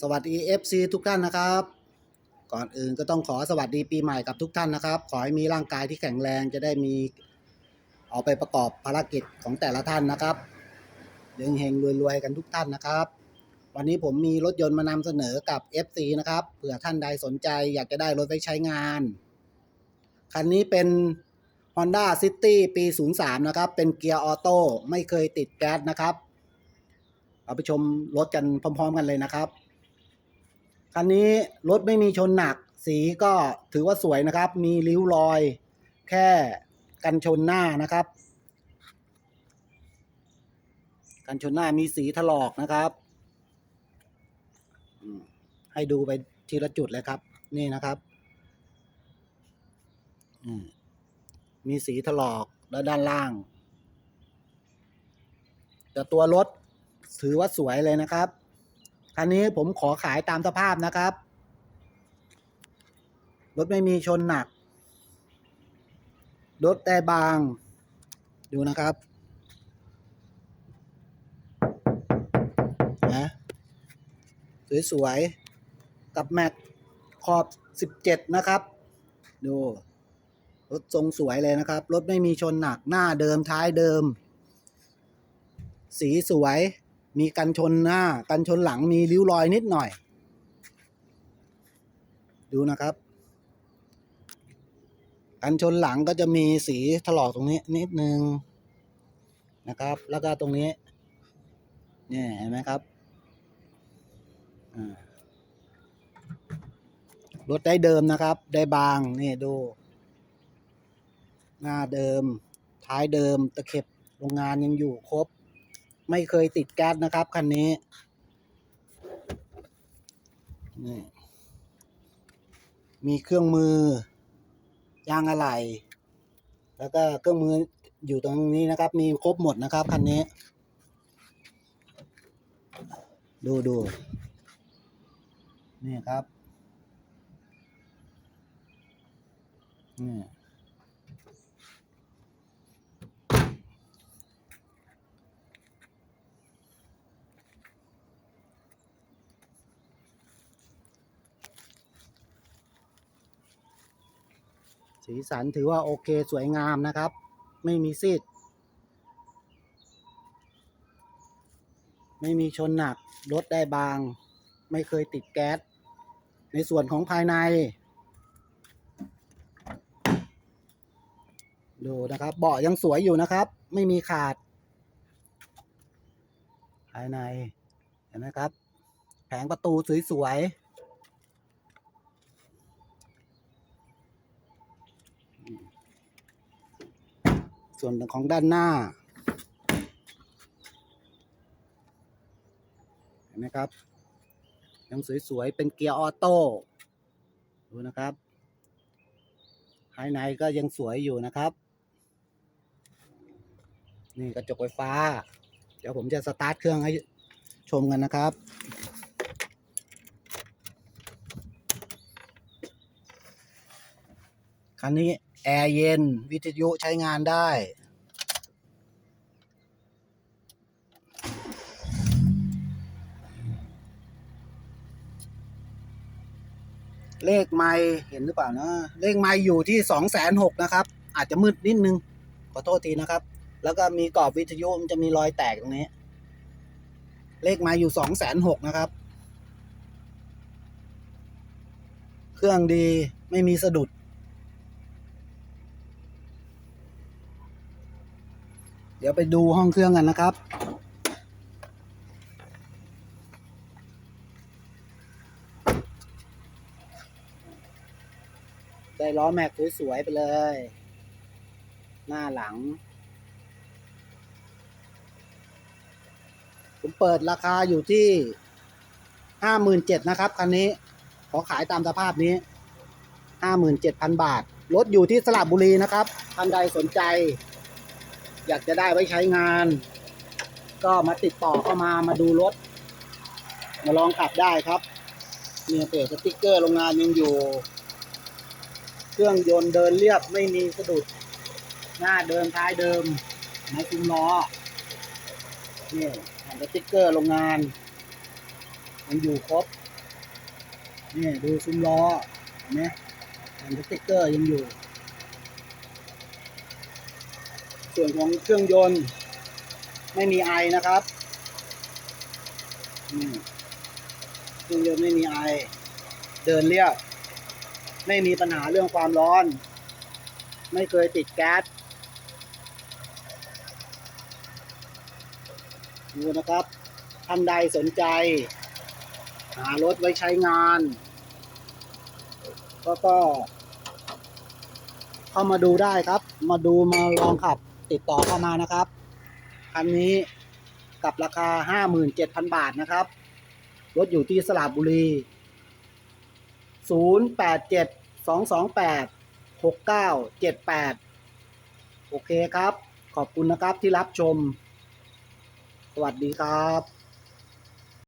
สวัสดี FC ทุกท่านนะครับ ก่อนอื่นก็ต้องขอสวัสดีปีใหม่กับทุกท่านนะครับ ขอให้มีร่างกายที่แข็งแรงจะได้มีเอาไปประกอบภารกิจของแต่ละท่านนะครับเฮงรวยๆกันทุกท่านนะครับ วันนี้ผมมีรถยนต์มานำเสนอกับ FC นะครับเผื่อท่านใดสนใจอยากจะได้รถไว้ใช้งาน คันนี้เป็น Honda City ปี 03 นะครับ เป็นเกียร์ออโต้ไม่เคยติดแก๊สนะครับ เอาไปชมรถกันพร้อม ๆ กันเลยนะครับคันนี้รถไม่มีชนหนัก สีก็ถือว่าสวยนะครับ มีริ้วรอย แค่กันชนหน้านะครับ กันชนหน้ามีสีถลอกนะครับ ให้ดูไปทีละจุดเลยครับ นี่นะครับมมีสีถลอกแล้วด้านล่าง แต่ตัวรถ ถือว่าสวยเลยนะครับ คันนี้ผมขอขายตามสภาพนะครับ รถไม่มีชนหนัก รถแต่บาง ดูนะครับนะสวยๆ กับแม็กขอบ 17 นะครับ ดู รถทรงสวยเลยนะครับ รถไม่มีชนหนักหน้าเดิมท้ายเดิม สีสวย มีกันชนหน้า กันชนหลังมีริ้วรอยนิดหน่อย ดูนะครับ กันชนหลังก็จะมีสีถลอกตรงนี้นิดนึงนะครับ แล้วก็ตรงนี้เนี่ยเห็นไหมครับรถได้เดิมนะครับ ได้บางนี่ดู หน้าเดิม ท้ายเดิมตะเข็บโรงงานยังอยู่ครบ ไม่เคยติดแก๊สนะครับคันนี้นี่มีเครื่องมือยางอะไหล่แล้วก็เครื่องมืออยู่ตรงนี้นะครับ มีครบหมดนะครับคันนี้ ดูดูนี่ครับนี่ สีสันถือว่าโอเคสวยงามนะครับ ไม่มีซีด ไม่มีชนหนักรถได้บาง ไม่เคยติดแก๊ส ในส่วนของภายใน ดูนะครับ เบาะยังสวยอยู่นะครับ ไม่มีขาด ภายในเห็นไหมครับ แผงประตูสวยๆ ส่วนของด้านหน้าเห็นไหมครับ ยังสวยๆ เป็นเกียร์ออโต้ ดูนะครับ ภายในก็ยังสวยอยู่นะครับ นี่กระจกไฟฟ้า เดี๋ยวผมจะสตาร์ทเครื่องให้ชมกันนะครับคันนี้ แอร์เย็น วิทยุใช้งานได้ เลขไม่เห็นหรือเปล่านะ เลขไม่อยู่ที่สองแสนหกนะครับ อาจจะมืดนิดนึง ขอโทษทีนะครับ แล้วก็มีกรอบวิทยุมันจะมีรอยแตกตรงนี้ เลขไมาอยู่สองแสนหกนะครับ เครื่องดีไม่มีสะดุด เดี๋ยวไปดูห้องเครื่องกันนะครับ ได้ล้อแม็กสวยๆไปเลย หน้าหลัง ผมเปิดราคาอยู่ที่ห้าหมื่นเจ็ดนะครับ คันนี้ ขอขายตามสภาพนี้ห้าหมื่นเจ็ดพันบาท รถอยู่ที่สระบุรีนะครับท่านใดสนใจ อยากจะได้ไว้ใช้งาน ก็มาติดต่อเข้ามามาดูรถ มาลองขับได้ครับเนี่ยเปิดสติ๊กเกอร์โรงงานยังอยู่ เครื่องยนต์เดินเรียบไม่มีสะดุด หน้าเดิมท้ายเดิมไม้คุมล้อนี่แผ่นสติ๊กเกอร์โรงงานยังอยู่ครบนี่ดูซุ้มล้อเห็นไหมแผ่นสติ๊กเกอร์ยังอยู่ ส่วนของเครื่องยนต์ ไม่มีไอนะครับเครื่องยนต์ไม่มีไอ เดินเรียบ ไม่มีปัญหาเรื่องความร้อน ไม่เคยติดแก๊สดูนะครับ ท่านใดสนใจ หารถไว้ใช้งาน ก็ก็ เข้ามาดูได้ครับ มาดูมาลองขับ ติดต่อเข้ามานะครับคันนี้กับราคา 57,000 บาทนะครับ รถอยู่ที่สระบุรี 087 228 6978 โอเคครับ ขอบคุณนะครับที่รับชม สวัสดีครับ